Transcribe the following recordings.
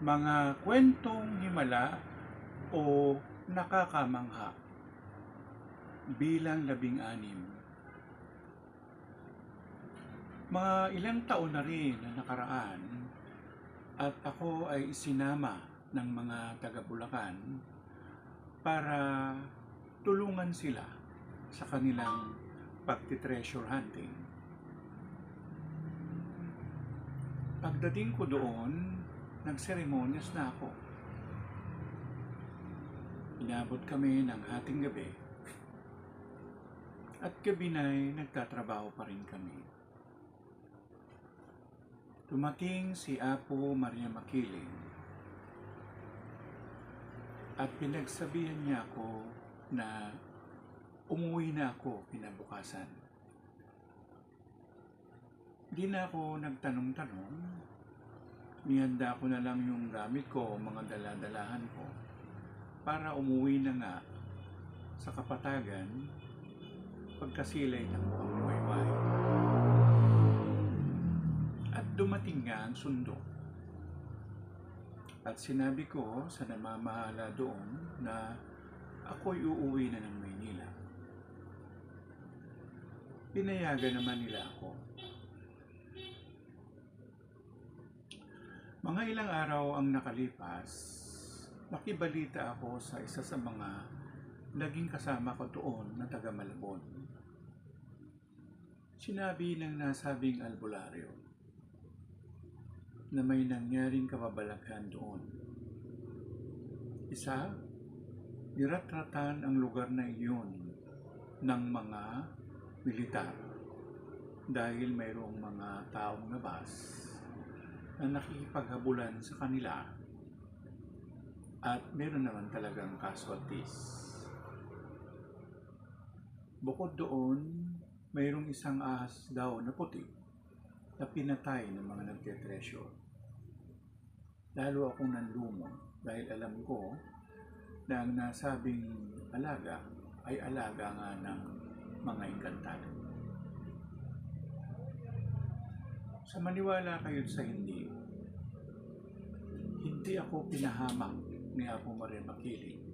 mga kwentong himala o nakakamangha bilang labing-anim. Mga ilang taon na rin na nakaraan at ako ay isinama ng mga taga Bulacan para tulungan sila sa kanilang pagti-treasure hunting. Pagdating ko doon, nagseremonyas na ako. Inabot kami ng hating gabi. At gabi na'y nagtatrabaho pa rin kami. Tumating si Apo Maria Makiling at pinagsabihan niya ako na umuwi na ako kinabukasan. Di na ako nagtanong-tanong. Nihanda ko na lang yung gamit ko, mga daladalahan ko, para umuwi na nga sa kapatagan pagkasilay ng wayway. At dumating nga ang sundo. At sinabi ko sa namamahala doon na ako'y uuwi na ng Maynila. Pinayagan naman nila ako. Mga ilang araw ang nakalipas, nakibalita ako sa isa sa mga naging kasama ko doon na taga Malabon. Sinabi ng nasabing albularyo na may nangyaring kababalaghan doon. Isa, niratratan ang lugar na iyon ng mga militar dahil mayroong mga taong nabas na nakikipaghabulan sa kanila at meron naman talagang casualties. Bukod doon, mayroong isang ahas daw na puti na pinatay ng mga nagtetresyo. Lalo akong nanlumo dahil alam ko na ang nasabing alaga ay alaga nga ng mga inkantado. Sa maniwala kayo sa hindi, hindi ako pinahamak ni Apo Maria Makiling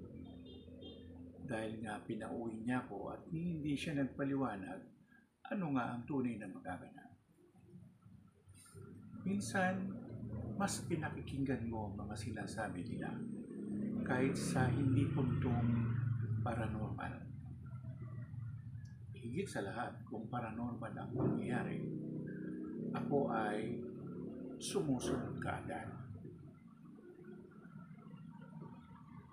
dahil nga pinauwi niya ako at hindi siya nagpaliwanag ano nga ang tunay na magaganap. Minsan, mas pinakikinggan mo mga sinasabi nila kahit sa hindi puntong paranormal. Higit sa lahat, kung paranormal ang pangyayari, ako ay sumusunod kaagad.